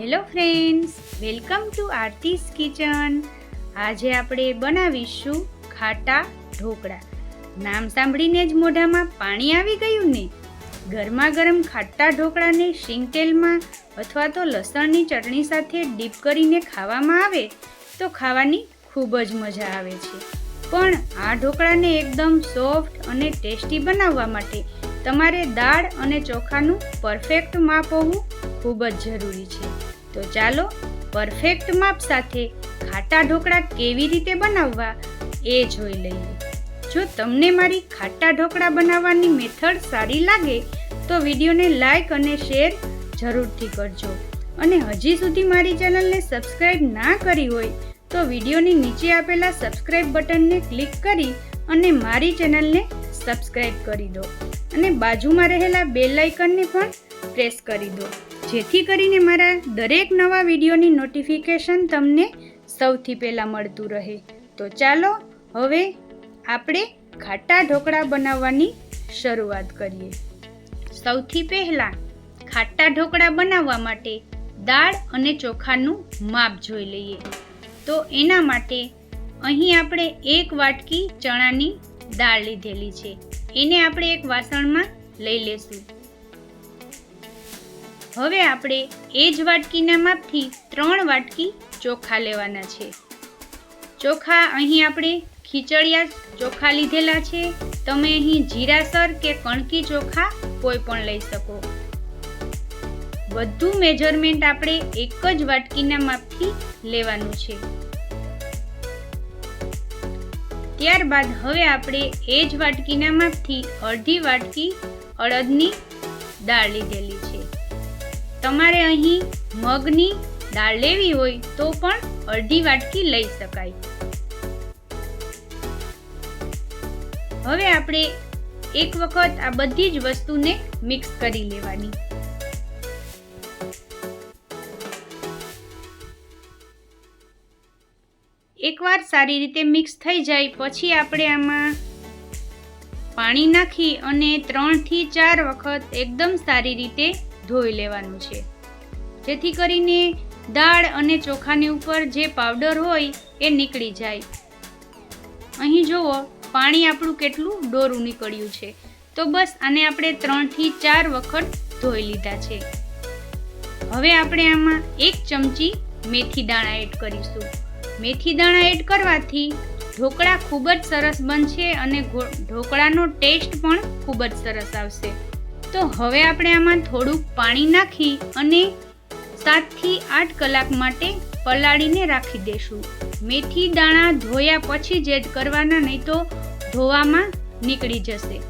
Hello friends, welcome to Aarti's kitchen. આજે આપણે બનાવીશું ખાટા ઢોકળા. નામ સાંભળીને જ મોઢામાં પાણી આવી ગયું ને? ગરમા ગરમ ખાટા ઢોકળાને શીંગ તેલમાં અથવા તો લસણની ચટણી સાથે ડીપ કરીને ખાવામાં આવે તો ખાવાની ખૂબ જ મજા આવે છે. પણ આ ઢોકળાને એકદમ સોફ્ટ અને ટેસ્ટી બનાવવા માટે તમારે દાળ અને ચોખાનું પરફેક્ટ માપ હોવું ખૂબ જ જરૂરી છે. તો ચાલો પરફેક્ટ માપ સાથે ખાટા ઢોકળા કેવી રીતે બનાવવા એ જોઈ લઈએ. જો તમને મારી ખાટા ઢોકળા બનાવવાની મેથડ સારી લાગે, તો વિડીયોને લાઈક અને શેર જરૂરથી કરજો. અને હજી સુધી મારી ચેનલને સબસ્ક્રાઈબ ના કરી હોય, તો વિડીયોની નીચે આપેલા સબસ્ક્રાઈબ બટનને ક્લિક કરી અને મારી ચેનલને સબસ્ક્રાઈબ કરી દો. અને બાજુમાં રહેલા બેલ આઇકનને પણ પ્રેસ કરી દો. જેથી કરીને મારા દરેક નવા વિડીયોની નોટિફિકેશન તમને સૌથી પહેલાં મળતું રહે. તો ચાલો હવે આપણે ખાટા ઢોકળા બનાવવાની શરૂઆત કરીએ. સૌથી પહેલાં ખાટા ઢોકળા બનાવવા માટે દાળ અને ચોખાનું માપ જોઈ લઈએ. તો એના માટે અહીં આપણે એક વાટકી ચણાની દાળ લીધેલી છે. એને આપણે એક વાસણમાં લઈ લેશું. હવે આપણે એ જ વાટકીના માપથી ત્રણ વાટકી ચોખા લેવાના છે. ચોખા અહીં આપણે ખીચડિયા ચોખા લીધેલા છે. તમે અહીં જીરાસર કે કણકી ચોખા કોઈ પણ લઈ શકો. બધું મેજરમેન્ટ આપણે એક જ વાટકીના માપથી લેવાનું છે. ત્યારબાદ હવે આપણે એ જ વાટકીના માપથી અડધી વાટકી અડદની દાળ લીધેલી છે. તમારે અહીં મગની દાળ લેવી હોય તો પણ અડધી વાટકી લઈ શકાય. હવે આપણે એક વખત આ બધી જ વસ્તુને મિક્સ કરી લેવાની. એકવાર સારી રીતે મિક્સ થઈ જાય પછી આપણે આમાં પાણી નાખી અને ત્રણથી ચાર વખત એકદમ સારી રીતે ધોઈ લેવાનું છે. જેથી કરીને દાળ અને ચોખાની ઉપર જે પાવડર હોય એ નીકળી જાય. અહીં જુઓ, પાણી આપણું કેટલું ડોરું નીકળ્યું છે. તો બસ આને આપણે ત્રણથી ચાર વખત ધોઈ લીધા છે. હવે આપણે આમાં એક ચમચી મેથી દાણા એડ કરીશું. મેથી દાણા એડ કરવાથી ઢોકળા ખૂબ જ સરસ બનશે અને ઢોકળાનો ટેસ્ટ પણ ખૂબ જ સરસ આવશે. તો હવે આપણે આમાં થોડુંક પાણી નાખી અને સાતથી આઠ કલાક માટે પલાળીને રાખી દેશું મેથી દાણા ધોયા પછી જ એડ કરવાના, નહીં તો ધોવામાં નીકળી જશે.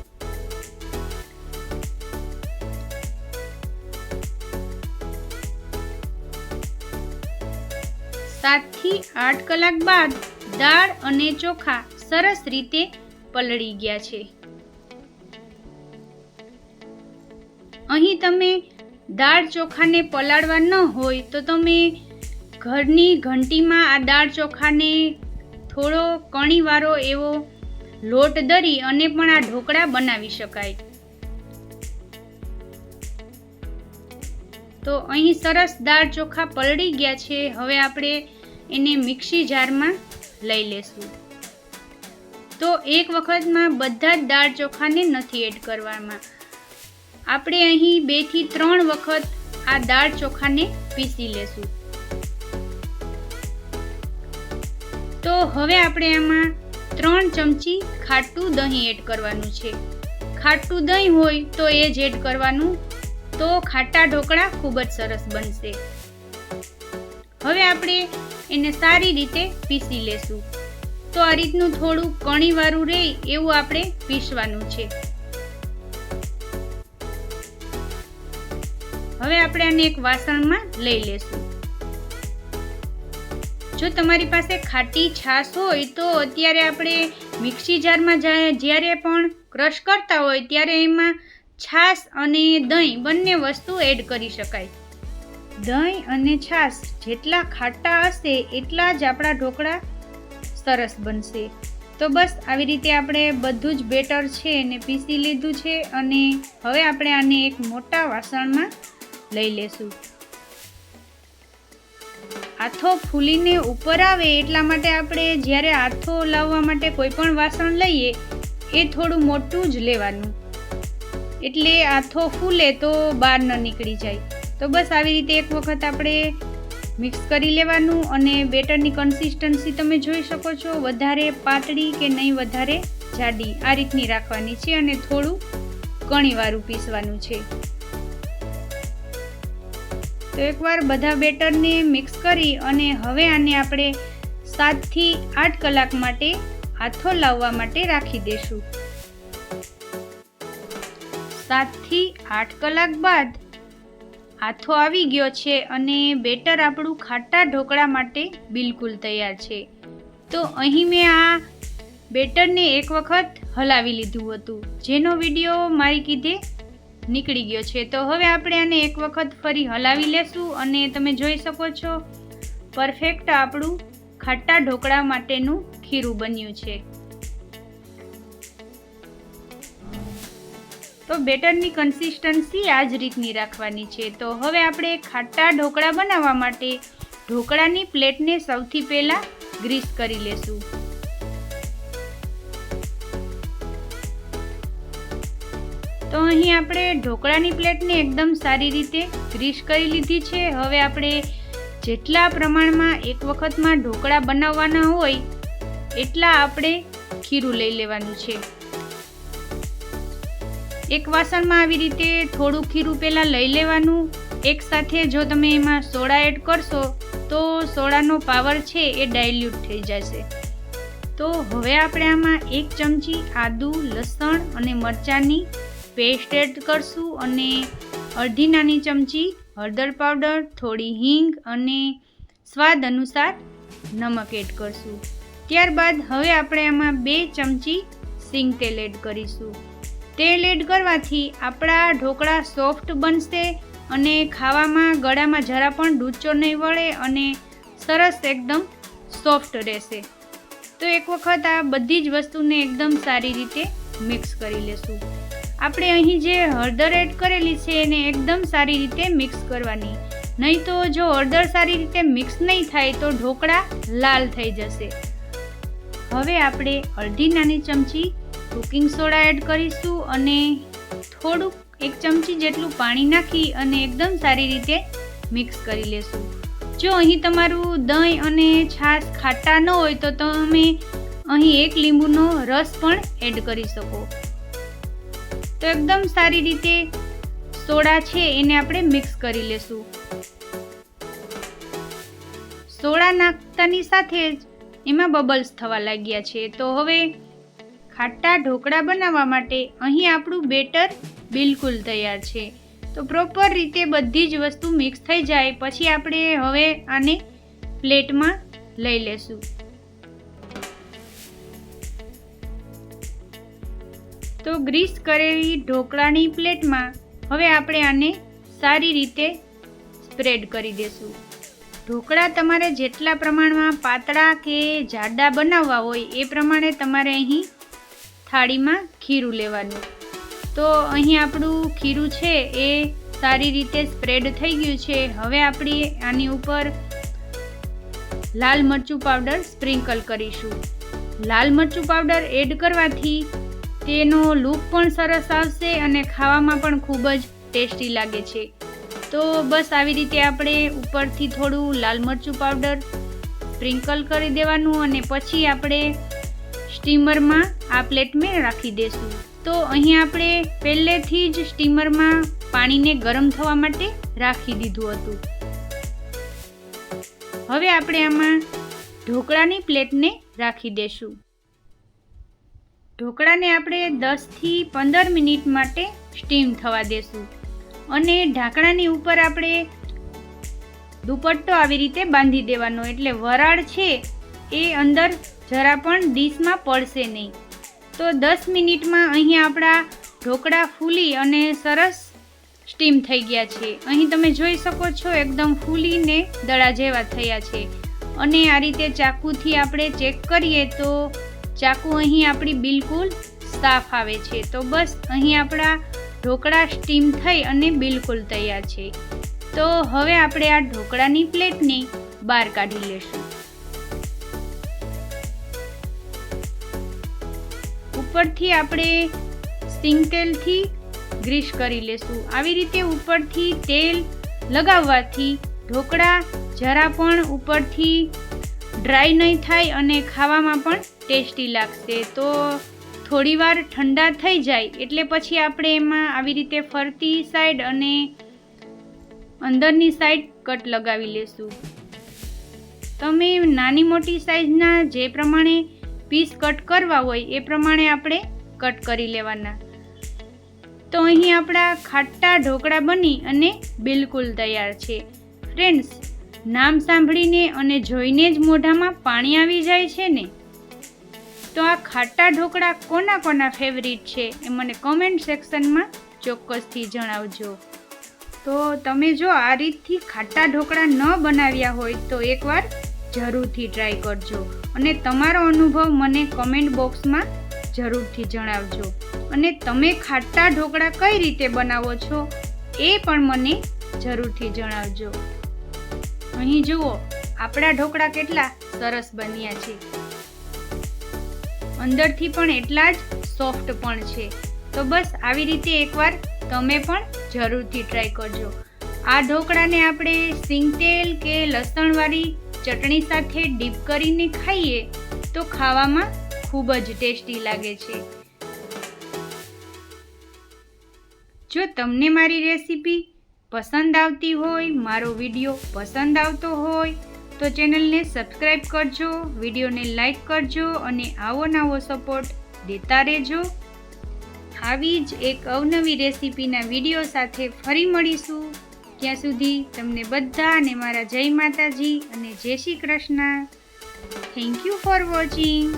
સાતથી આઠ કલાક બાદ દાળ અને ચોખા સરસ રીતે પલળી ગયા છે. અહીં તમે દાળ ચોખાને પલાળવા ન હોય તો તમે ઘરની ઘંટીમાં આ દાળ ચોખાને થોડો કણીવાળો એવો લોટ દરી અને પણ આ ઢોકળા બનાવી શકાય. તો અહીં સરસ દાળ ચોખા પલળી ગયા છે. હવે આપણે એને મિક્સી જારમાં લઈ લેશું. તો એક વખતમાં બધા જ દાળ ચોખાને નથી એડ કરવામાં. આપણે અહીં બેથી ત્રણ વખત આ દાળ ચોખાને પીસી લેશું. તો હવે આપણે આમાં ત્રણ ચમચી ખાટું દહીં એડ કરવાનું છે. ખાટું દહીં હોય તો એ જ એડ કરવાનું. તો ખાટા ઢોકળા ખૂબ જ સરસ બનશે. હવે આપણે એને સારી રીતે પીસી લેશું. તો આ રીતનું થોડું કણીવાળું રહે એવું આપણે પીસવાનું છે. હવે આપણે આને એક વાસણમાં લઈ લેશું. જો તમારી પાસે ખાટી છાશ હોય તો અત્યારે આપણે મિક્સી જારમાં જ્યારે પણ ક્રશ કરતા હોય ત્યારે એમાં છાશ અને દહીં બંને વસ્તુ એડ કરી શકાય. દહીં અને છાશ જેટલા ખાટા હશે એટલા જ આપણા ઢોકળા સરસ બનશે. તો બસ આવી રીતે આપણે બધું જ બેટર છે એને પીસી લીધું છે અને હવે આપણે આને એક મોટા વાસણમાં લઈ લેશું. આથો ફૂલીને ઉપર આવે એટલા માટે આપણે જ્યારે આથો લાવવા માટે કોઈ પણ વાસણ લઈએ, એ થોડું મોટું જ લેવાનું. એટલે આથો ફૂલે તો બહાર ન નીકળી જાય. તો બસ આવી રીતે એક વખત આપણે મિક્સ કરી લેવાનું અને બેટરની કન્સિસ્ટન્સી તમે જોઈ શકો છો, વધારે પાતળી કે નહીં વધારે જાડી. આ રીતની રાખવાની છે અને થોડું કણીવાળું પીસવાનું છે. એકવાર બધા બેટરને મિક્સ કરી અને હવે આને આપણે સાતથી આઠ કલાક માટે હાથો લાવવા માટે રાખી દેશું સાતથી આઠ કલાક બાદ હાથો આવી ગયો છે અને બેટર આપણું ખાટા ઢોકળા માટે બિલકુલ તૈયાર છે. તો અહીં મેં આ બેટરને એક વખત હલાવી લીધું હતું. જેનો વીડિયો મારી કીધે નીકળી ગયો છે. તો હવે આપણે આને એક વખત ફરી હલાવી લેશું અને તમે જોઈ શકો છો પરફેક્ટ આપણું ખાટા ઢોકળા માટેનું ખીરું બન્યું છે. તો બેટરની કન્સિસ્ટન્સી આ જ રીતની રાખવાની છે. તો હવે આપણે ખાટા ઢોકળા બનાવવા માટે ઢોકળાની પ્લેટને સૌથી પહેલાં ગ્રીસ કરી લેશું. તો અહીં આપણે ઢોકળાની પ્લેટને એકદમ સારી રીતે ગ્રીસ કરી લીધી છે. હવે આપણે જેટલા પ્રમાણમાં એક વખતમાં ઢોકળા બનાવવાના હોય, એટલા આપણે ખીરું લઈ લેવાનું છે. એક વાસણમાં આવી રીતે થોડું ખીરું પહેલાં લઈ લેવાનું. એક સાથે જો તમે એમાં સોડા એડ કરશો, તો સોડાનો પાવર છે એ ડાયલ્યુટ થઈ જશે. તો હવે આપણે આમાં એક ચમચી આદુ, લસણ અને મરચાંની પેસ્ટ એડ કરશું અને અડધી નાની ચમચી હળદર પાવડર થોડી હિંગ અને સ્વાદ અનુસાર નમક એડ કરશું. ત્યારબાદ હવે આપણે આમાં બે ચમચી સિંગ તેલ એડ કરીશું. તેલ એડ કરવાથી આપણા ઢોકળા સોફ્ટ બનશે અને ખાવામાં ગળામાં જરા પણ ડૂચો નહીં વળે અને સરસ એકદમ સોફ્ટ રહેશે. તો એક વખત આ બધી જ વસ્તુને એકદમ સારી રીતે મિક્સ કરી લેશું. આપણે અહીં જે હળદર એડ કરેલી છે એને એકદમ સારી રીતે મિક્સ કરવાની. નહીં તો જો હળદર સારી રીતે મિક્સ નહીં થાય તો ઢોકળા લાલ થઈ જશે. હવે આપણે અડધી નાની ચમચી કુકિંગ સોડા એડ કરીશું અને થોડુંક એક ચમચી જેટલું પાણી નાખી અને એકદમ સારી રીતે મિક્સ કરી લેશું. જો અહીં તમારું દહીં અને છાશ ખાટા ન હોય તો તમે અહીં એક લીંબુનો રસ પણ એડ કરી શકો. તો એકદમ સારી રીતે સોડા છે એને આપણે મિક્સ કરી લેશું. સોડા નાખતાની સાથે જ એમાં બબલ્સ થવા લાગ્યા છે. તો હવે ખાટા ઢોકળા બનાવવા માટે અહીં આપણું બેટર બિલકુલ તૈયાર છે. તો પ્રોપર રીતે બધી જ વસ્તુ મિક્સ થઈ જાય. પછી આપણે હવે આને પ્લેટમાં લઈ લેશું. તો ગ્રીસ કરેલી ઢોકળાની પ્લેટમાં હવે આપણે આને સારી રીતે સ્પ્રેડ કરી દેશું. ઢોકળા તમારે જેટલા પ્રમાણમાં પાતળા કે જાડા બનાવવા હોય એ પ્રમાણે તમારે અહીં થાળીમાં ખીરું લેવાનું. તો અહીં આપણું ખીરું છે એ સારી રીતે સ્પ્રેડ થઈ ગયું છે. હવે આપણે આની ઉપર લાલ મરચું પાવડર સ્પ્રિંકલ કરીશું. લાલ મરચું પાવડર એડ કરવાથી તેનો લુક પણ સરસ આવશે અને ખાવામાં પણ ખૂબ જ ટેસ્ટી લાગે છે. તો બસ આવી રીતે આપણે ઉપરથી થોડું લાલ મરચું પાવડર સ્પ્રિંકલ કરી દેવાનું અને પછી આપણે સ્ટીમરમાં આ પ્લેટને રાખી દેશું. તો અહીં આપણે પહેલેથી જ સ્ટીમરમાં પાણીને ગરમ થવા માટે રાખી દીધું હતું. હવે આપણે આમાં ઢોકળાની પ્લેટને રાખી દેશું. ઢોકળાને આપણે દસથી પંદર મિનિટ માટે સ્ટીમ થવા દેશું. અને ઢાંકણાની ઉપર આપણે દુપટ્ટો આવી રીતે બાંધી દેવાનો. એટલે વરાળ છે એ અંદર જરા પણ ડીશમાં પડશે નહીં. તો દસ મિનિટમાં અહીં આપણા ઢોકળા ફૂલી અને સરસ સ્ટીમ થઈ ગયા છે. અહીં તમે જોઈ શકો છો એકદમ ફૂલીને દડા જેવા થયા છે. અને આ રીતે ચાકુથી આપણે ચેક કરીએ તો ચાકુ અહીં આપણી બિલકુલ સાફ આવે છે. તો બસ, અહીં આપણા ઢોકળા સ્ટીમ થઈ અને બિલકુલ તૈયાર છે. તો હવે આપણે આ ઢોકળાની પ્લેટને બહાર કાઢી લેશું. ઉપરથી આપણે સિંગ તેલથી ગ્રીસ કરી લેશું. આવી રીતે ઉપરથી તેલ લગાવવાથી ઢોકળા જરા પણ ઉપરથી ડ્રાય નહીં થાય અને ખાવામાં પણ ટેસ્ટી લાગશે. તો થોડીવાર ઠંડા થઈ જાય એટલે પછી આપણે એમાં આવી રીતે ફરતી સાઈડ અને અંદરની સાઈડ કટ લગાવી લેશું. તમે નાની મોટી સાઈઝના જે પ્રમાણે પીસ કટ કરવા હોય એ પ્રમાણે આપણે કટ કરી લેવાના. તો અહીં આપણા ખાટા ઢોકળા બની અને બિલકુલ તૈયાર છે. ફ્રેન્ડ્સ નામ સાંભળીને અને જોઈને જ મોઢામાં પાણી આવી જાય છે ને? તો આ ખાટા ઢોકળા કોના કોના ફેવરિટ છે એ મને કોમેન્ટ સેક્શનમાં ચોક્કસથી જણાવજો. તો તમે જો આ રીતથી ખાટા ઢોકળા ન બનાવ્યા હોય તો એકવાર જરૂરથી ટ્રાય કરજો અને તમારો અનુભવ મને કમેન્ટ બોક્સમાં જરૂરથી જણાવજો. અને તમે ખાટા ઢોકળા કઈ રીતે બનાવો છો એ પણ મને જરૂરથી જણાવજો. અહીં જુઓ, આપણા ઢોકળા કેટલા સરસ બન્યા છે. અંદરથી પણ એટલા જ સોફ્ટ પણ છે. તો બસ આવી રીતે એકવાર તમે પણ જરૂરથી ટ્રાય કરજો. આ ઢોકળાને આપણે સિંગતેલ કે લસણવાળી ચટણી સાથે ડીપ કરીને ખાઈએ તો ખાવામાં ખૂબ જ ટેસ્ટી લાગે છે. જો તમને મારી રેસીપી પસંદ આવતી હોય, મારો વીડિયો પસંદ આવતો હોય તો ચેનલને સબસ્ક્રાઈબ કરજો, વિડીયોને લાઈક કરજો અને આવો નવો સપોર્ટ દેતા રહેજો. આવી જ એક અવનવી રેસીપીના વીડિયો સાથે ફરી મળીશું. ત્યાં સુધી તમને બધા અને મારા જય માતાજી અને જય Shri Krishna. Thank you for watching